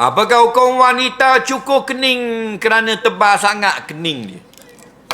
Apakah hukum wanita cukur kening kerana tebal sangat kening dia?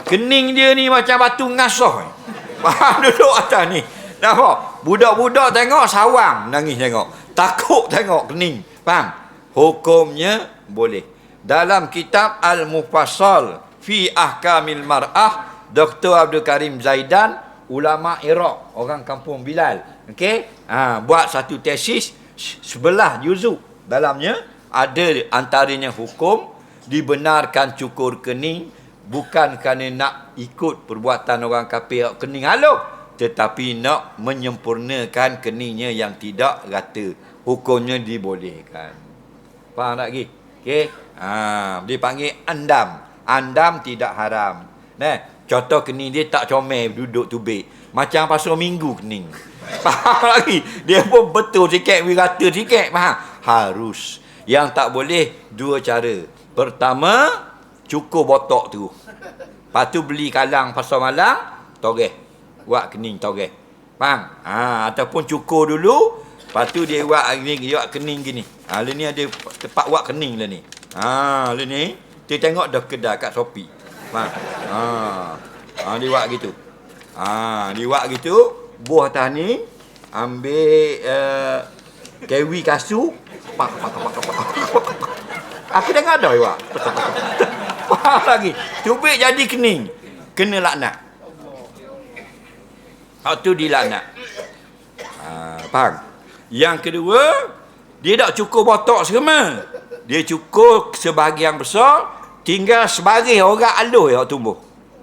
Kening dia ni macam batu ngasuh. ni. Faham duduk atas ni. Nampak? Budak-budak tengok sawang nangis tengok. Takut tengok kening. Faham? Hukumnya boleh. Dalam kitab Al-Mufassal fi Ahkamil Mar'ah Dr. Abdul Karim Zaidan ulama Iraq orang kampung Bilal okey ha, buat satu tesis sebelah juzuk dalamnya ada antaranya hukum dibenarkan cukur kening bukan kerana nak ikut perbuatan orang kafir kening halus tetapi nak menyempurnakan keningnya yang tidak rata. Hukumnya dibolehkan. Faham tak lagi okey? Ha dia panggil andam. Andam tidak haram. Nah contoh kening dia tak comel duduk tubik. Macam pasal minggu kening. Faham lagi dia pun betul sikit wirata sikit faham? Harus yang tak boleh dua cara. Pertama cukur botok tu. Lepas tu beli kalang pasal malang toreh. Buat kening toreh. Faham? Ha, ataupun cukur dulu lepas tu dia buat ni dia buat kening gini. Ha, ni ada tempat buat kening lah ni. Ha, ni dia tengok dah kedai kat Shopee. Faham? Ha, ha, dia buat gitu. Ha, dia buat gitu buah atas ni ambil uh, kewi kasu pak pak pak pak pak Aku tengok ada awak. Faham lagi. Tubik jadi kening. Kena laknat. Waktu dilaknat. Ha, faham? Yang kedua, dia tak cukur botok semua. Dia cukur sebahagian besar, tinggal sebagai orang halus yang tumbuh.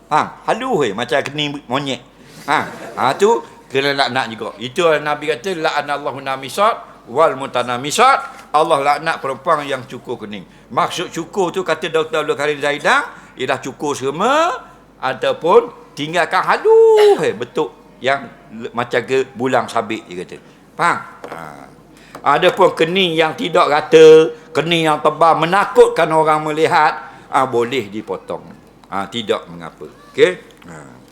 Faham? Halus je, macam kening monyet. Ha, ha tu kena laknat juga. Itu Nabi kata, la'anallahu namisat wal mutanamisat. Allah laknat perempuan yang cukur kening. Maksud cukur tu kata Dr. Abdul Karim Zaidan, ialah cukur semua ataupun tinggalkan halus eh, bentuk yang macam ke bulang sabit dia kata. Faham? Ha. Ada pun kening yang tidak rata, kening yang tebal menakutkan orang melihat, ha, boleh dipotong. Ha, tidak mengapa. Okey? Ha.